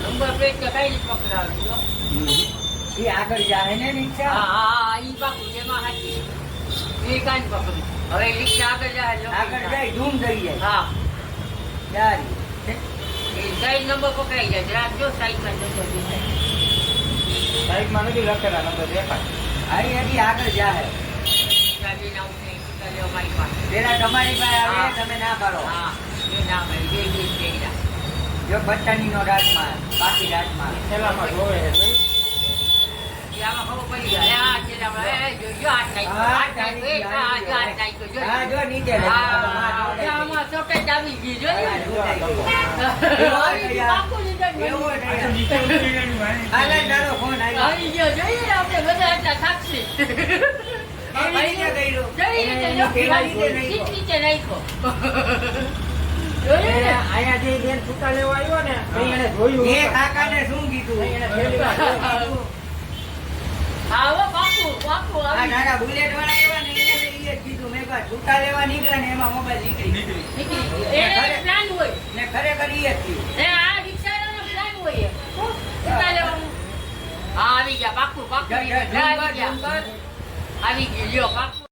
Number plate તો કઈ જ પકડાવ્યો એ આગળ જાય ને રિક્ષા હા હા ઈ પાકું એમાં હાચી એ કાંઈ પકડ્યું હવે રિક્ષા આગળ જાય આગળ જાય ધૂમ થઈ જાય હા જારી સાઈડ નંબર પકડાઈ જાય રાત જો સાઈડમાં જતો સાઈડમાં નથી લખેલા નંબર દેખાય હરી હરી આગળ જાય ગાડી ના પેલા તમારી પાસે આવે તમે ના પાડો. એ ના ભાઈ બે બે ચેડા જો પટ્ટાની નો રાજમાં બાકી રાજમાં છેલ્લામાં જોવે છે જોઈ? એ આમાં ખબર પડી આવી. આવી આવી જોઈએ સાક્ષી છૂટા લેવા નીકળ્યા ને એમાં મોબાઈલ નીકળી. નીકળી ખરેખર ઈ જ થયું આ રિક્ષાનો પ્લાન હોય કેટલા લેવાનું હા. આવી ગયા પાકું પાકું આવી ગયા લ્યો પાકું.